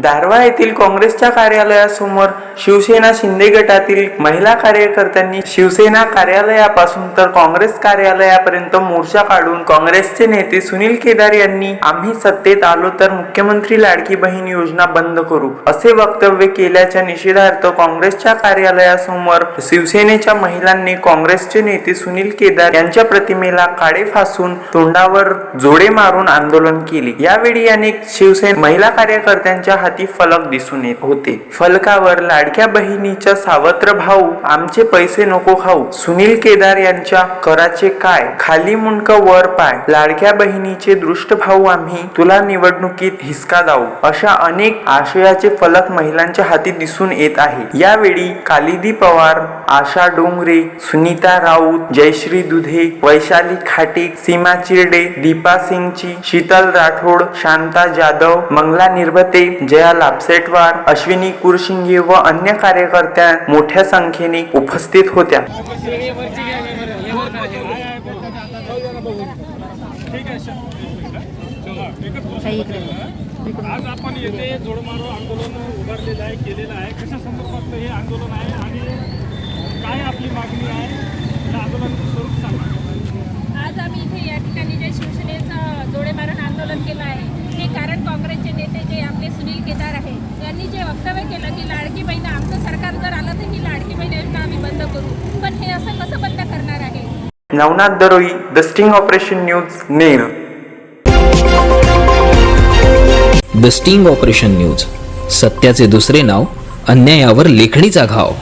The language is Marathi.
दारवा येथील काँग्रेसच्या कार्यालयासमोर शिवसेना शिंदे गटातील महिला कार्यकर्त्यांनी शिवसेना कार्यालयापासून तर काँग्रेस कार्यालयापर्यंत मोर्चा काढून काँग्रेसचे नेते सुनील केदार यांनी आम्ही सत्तेत आलो तर मुख्यमंत्री लाडकी बहीण योजना बंद करू असे वक्तव्य केल्याच्या निषेधार्थ काँग्रेसच्या कार्यालयासमोर शिवसेनेच्या महिलांनी काँग्रेसचे नेते सुनील केदार यांच्या प्रतिमेला काळे फासून तोंडावर जोडे मारून आंदोलन केले. यावेळी अनेक शिवसेना महिला कार्यकर्त्यांच्या हाती फलक दिसून येत होते. फलकावर लाडक्या बहिणीच्या सावत्र भाऊ आमचे पैसे नको खाऊ. सुनील केदार यांच्या कराचे काय? खाली मुंडक वर पाय. लाडक्या बहिणीचे दृष्ट भाऊ आम्ही तुला निवडणुकीत हिसका दाऊ अशा अनेक आशयाचे फलक महिलांच्या हाती दिसून येत आहे. यावेळी कालिदी पवार आशा डोंगरे सुनीता राऊत जयश्री दुधे वैशाली खाटे सीमा चिरडे दीपा सिंगची शीतल राठोड शांता जाधव मंगला निर्भते जय विजया लापसेटवार अश्विनी कुरशिंगे व अन्य कार्यकर्त्या मोठ्या संख्येने उपस्थित होत्या. आज आपण येथे जोडमारो आंदोलन उभारलेलं आहे केलेलं आहे. कशा संदर्भातलं हे आंदोलन आहे आणि काय आपली मागणी आहे या आंदोलनाचं स्वरूप सांगा आज आम्ही इथे या ठिकाणी जे शिवसेनेचं जोडेमारण आंदोलन केलं आहे हे कारण काँग्रेसचे नेते जे आपले सुनील केदार आहे यांनी जे वक्तव्य केलं की लाडकी बहीण आमचं सरकार जर आलं तर ही लाडकी बहीण योजना आम्ही बंद करू. पण हे असं कसं बंद करणार आहे? Navnath Dharoi the sting operation news नेर. द स्टिंग ऑपरेशन न्यूज सत्याचे दुसरे नाव अन्यायावर लेखणीचा घाव.